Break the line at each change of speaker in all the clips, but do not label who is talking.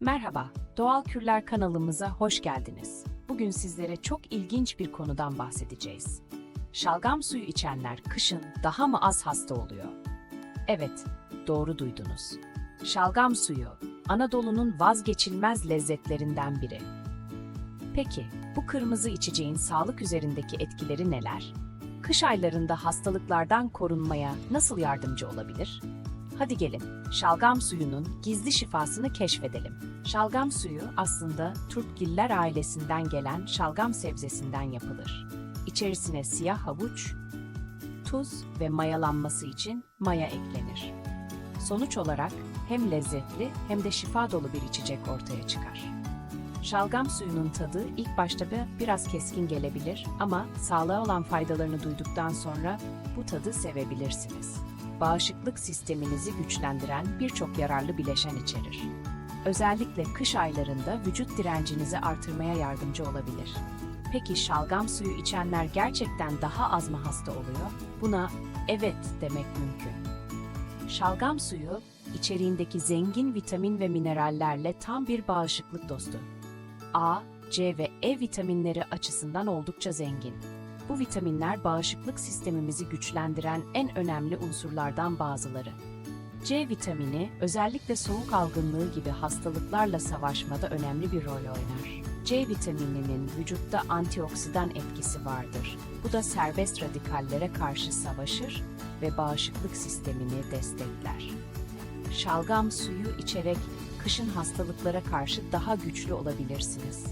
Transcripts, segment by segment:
Merhaba, Doğal Kürler kanalımıza hoş geldiniz. Bugün sizlere çok ilginç bir konudan bahsedeceğiz. Şalgam suyu içenler kışın daha mı az hasta oluyor? Evet, doğru duydunuz. Şalgam suyu, Anadolu'nun vazgeçilmez lezzetlerinden biri. Peki, bu kırmızı içeceğin sağlık üzerindeki etkileri neler? Kış aylarında hastalıklardan korunmaya nasıl yardımcı olabilir? Hadi gelin, şalgam suyunun gizli şifasını keşfedelim. Şalgam suyu aslında turpgiller ailesinden gelen şalgam sebzesinden yapılır. İçerisine siyah havuç, tuz ve mayalanması için maya eklenir. Sonuç olarak hem lezzetli hem de şifa dolu bir içecek ortaya çıkar. Şalgam suyunun tadı ilk başta bir- biraz keskin gelebilir ama sağlığa olan faydalarını duyduktan sonra bu tadı sevebilirsiniz. Bağışıklık sisteminizi güçlendiren birçok yararlı bileşen içerir. Özellikle kış aylarında vücut direncinizi artırmaya yardımcı olabilir. Peki şalgam suyu içenler gerçekten daha az mı hasta oluyor? Buna evet demek mümkün. Şalgam suyu içeriğindeki zengin vitamin ve minerallerle tam bir bağışıklık dostu. A, C ve E vitaminleri açısından oldukça zengin. Bu vitaminler bağışıklık sistemimizi güçlendiren en önemli unsurlardan bazıları. C vitamini özellikle soğuk algınlığı gibi hastalıklarla savaşmada önemli bir rol oynar. C vitamininin vücutta antioksidan etkisi vardır. Bu da serbest radikallere karşı savaşır ve bağışıklık sistemini destekler. Şalgam suyu içerek kışın hastalıklara karşı daha güçlü olabilirsiniz.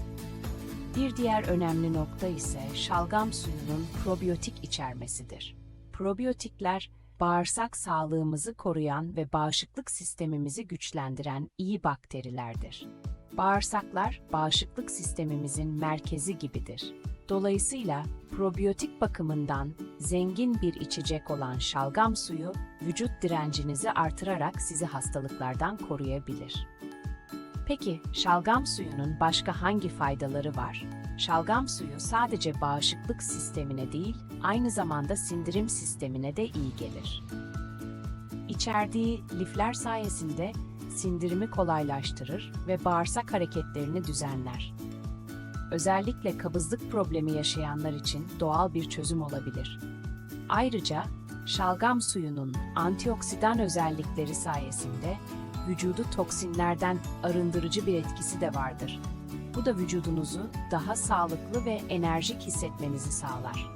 Bir diğer önemli nokta ise şalgam suyunun probiyotik içermesidir. Probiyotikler, bağırsak sağlığımızı koruyan ve bağışıklık sistemimizi güçlendiren iyi bakterilerdir. Bağırsaklar, bağışıklık sistemimizin merkezi gibidir. Dolayısıyla probiyotik bakımından zengin bir içecek olan şalgam suyu, vücut direncinizi artırarak sizi hastalıklardan koruyabilir. Peki şalgam suyunun başka hangi faydaları var? Şalgam suyu sadece bağışıklık sistemine değil, aynı zamanda sindirim sistemine de iyi gelir. İçerdiği lifler sayesinde sindirimi kolaylaştırır ve bağırsak hareketlerini düzenler. Özellikle kabızlık problemi yaşayanlar için doğal bir çözüm olabilir. Ayrıca şalgam suyunun antioksidan özellikleri sayesinde vücudu toksinlerden arındırıcı bir etkisi de vardır. Bu da vücudunuzu daha sağlıklı ve enerjik hissetmenizi sağlar.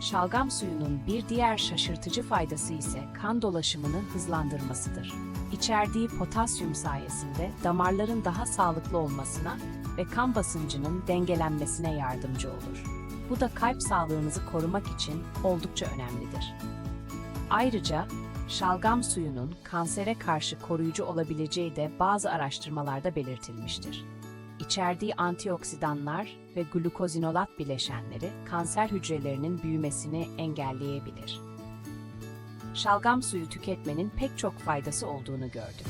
Şalgam suyunun bir diğer şaşırtıcı faydası ise kan dolaşımını hızlandırmasıdır. İçerdiği potasyum sayesinde damarların daha sağlıklı olmasına ve kan basıncının dengelenmesine yardımcı olur. Bu da kalp sağlığınızı korumak için oldukça önemlidir. Ayrıca şalgam suyunun kansere karşı koruyucu olabileceği de bazı araştırmalarda belirtilmiştir. İçerdiği antioksidanlar ve glukozinolat bileşenleri kanser hücrelerinin büyümesini engelleyebilir. Şalgam suyu tüketmenin pek çok faydası olduğunu gördük.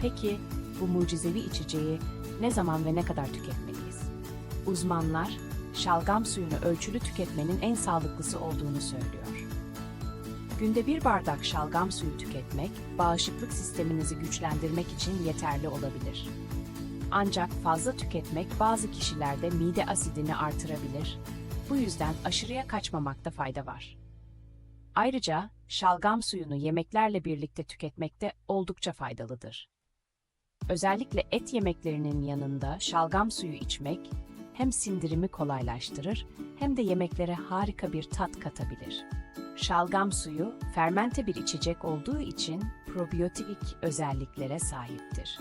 Peki bu mucizevi içeceği ne zaman ve ne kadar tüketmeliyiz? Uzmanlar şalgam suyunu ölçülü tüketmenin en sağlıklısı olduğunu söylüyor. Günde bir bardak şalgam suyu tüketmek, bağışıklık sisteminizi güçlendirmek için yeterli olabilir. Ancak fazla tüketmek bazı kişilerde mide asidini artırabilir. Bu yüzden aşırıya kaçmamakta fayda var. Ayrıca şalgam suyunu yemeklerle birlikte tüketmek de oldukça faydalıdır. Özellikle et yemeklerinin yanında şalgam suyu içmek hem sindirimi kolaylaştırır hem de yemeklere harika bir tat katabilir. Şalgam suyu fermente bir içecek olduğu için probiyotik özelliklere sahiptir.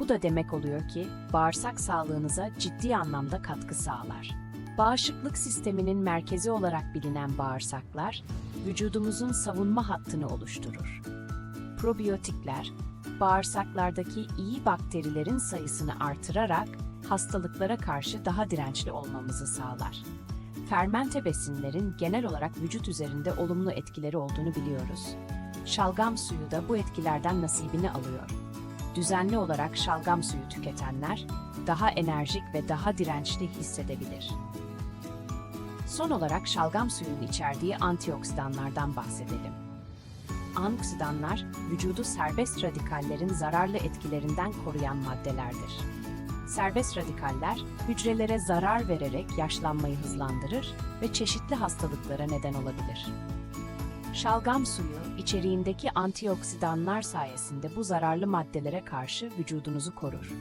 Bu da demek oluyor ki bağırsak sağlığınıza ciddi anlamda katkı sağlar. Bağışıklık sisteminin merkezi olarak bilinen bağırsaklar, vücudumuzun savunma hattını oluşturur. Probiyotikler, bağırsaklardaki iyi bakterilerin sayısını artırarak hastalıklara karşı daha dirençli olmamızı sağlar. Fermente besinlerin genel olarak vücut üzerinde olumlu etkileri olduğunu biliyoruz. Şalgam suyu da bu etkilerden nasibini alıyor. Düzenli olarak şalgam suyu tüketenler daha enerjik ve daha dirençli hissedebilir. Son olarak şalgam suyunun içerdiği antioksidanlardan bahsedelim. antioksidanlar, vücudu serbest radikallerin zararlı etkilerinden koruyan maddelerdir. Serbest radikaller, hücrelere zarar vererek yaşlanmayı hızlandırır ve çeşitli hastalıklara neden olabilir. Şalgam suyu, içeriğindeki antioksidanlar sayesinde bu zararlı maddelere karşı vücudunuzu korur.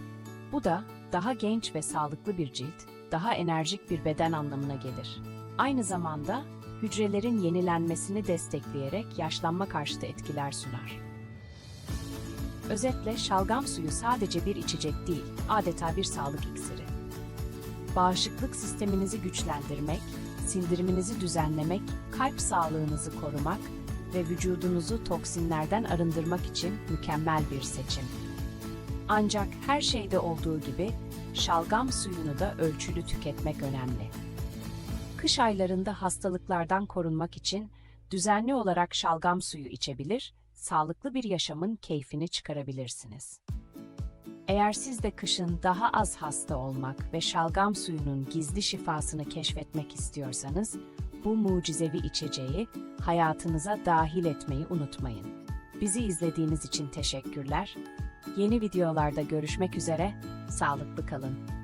Bu da daha genç ve sağlıklı bir cilt, daha enerjik bir beden anlamına gelir. Aynı zamanda hücrelerin yenilenmesini destekleyerek yaşlanma karşıtı etkiler sunar. Özetle şalgam suyu sadece bir içecek değil, adeta bir sağlık iksiri. Bağışıklık sisteminizi güçlendirmek, sindiriminizi düzenlemek, kalp sağlığınızı korumak ve vücudunuzu toksinlerden arındırmak için mükemmel bir seçim. Ancak her şeyde olduğu gibi şalgam suyunu da ölçülü tüketmek önemli. Kış aylarında hastalıklardan korunmak için düzenli olarak şalgam suyu içebilir, sağlıklı bir yaşamın keyfini çıkarabilirsiniz. Eğer siz de kışın daha az hasta olmak ve şalgam suyunun gizli şifasını keşfetmek istiyorsanız, bu mucizevi içeceği hayatınıza dahil etmeyi unutmayın. Bizi izlediğiniz için teşekkürler. Yeni videolarda görüşmek üzere, sağlıklı kalın.